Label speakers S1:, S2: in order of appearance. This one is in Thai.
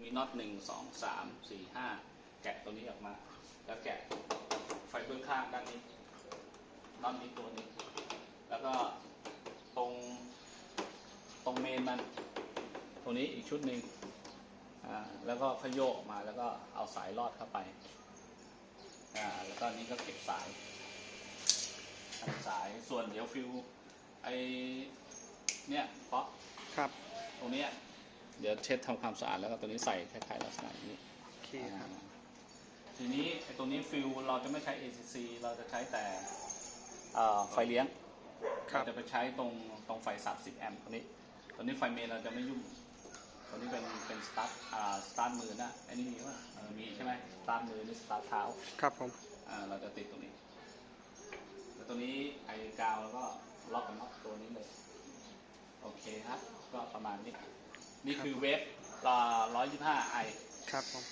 S1: มีน็อตหนึ่งสองสามสี่ห้าแกะตัวนี้ออกมา แล้วแกะไฟเบื้องข้างด้านนี้น็อตนี้ตัวนี้ แล้วก็ตรงตรงเมนมันตรงนี้อีกชุดหนึ่งอ่าแล้วก็ขยโยกออกมาแล้วก็เอาสายลอดเข้าไปอ่าแล้วก็นี้ก็เก็บสายทำสายส่วนเดี๋ยวฟิวไอเนี่ยเพราะ
S2: ครับ
S1: ตรงเนี้ย เดี๋ยวเช็ดทำความสะอาดแล้วก็ตัวนี้ใส่คล้ายๆลักษณะนี้
S2: โอเคครับ
S1: อ่าทีนี้ไอ้ตัวนี้ฟิวเราจะไม่ใช้ ACC เราจะใช้แต่อ่าไฟเลี้ยง
S2: ครับ
S1: เราจะไปใช้ตรงตรงไฟ30แอมป์ตัวนี้ ตัวนี้ไฟเมนเราจะไม่ยุ่ง ตัวนี้เป็นเป็นสตาร์ทอ่าสตาร์ทมือนะอันนี้มีว่ามีใช่ไหมสตาร์ทมือนี่สตาร์ทเท้า
S2: ครับผม
S1: อ่าเราจะติดตรงนี้ แล้วตัวนี้ไอ้กาวแล้วก็ล็อกกับน็อตตัวนี้เลย โอเคครับ ก็ประมาณนี้ นี่คือเวฟร้อยยี่ห้าไอ
S2: ครับผม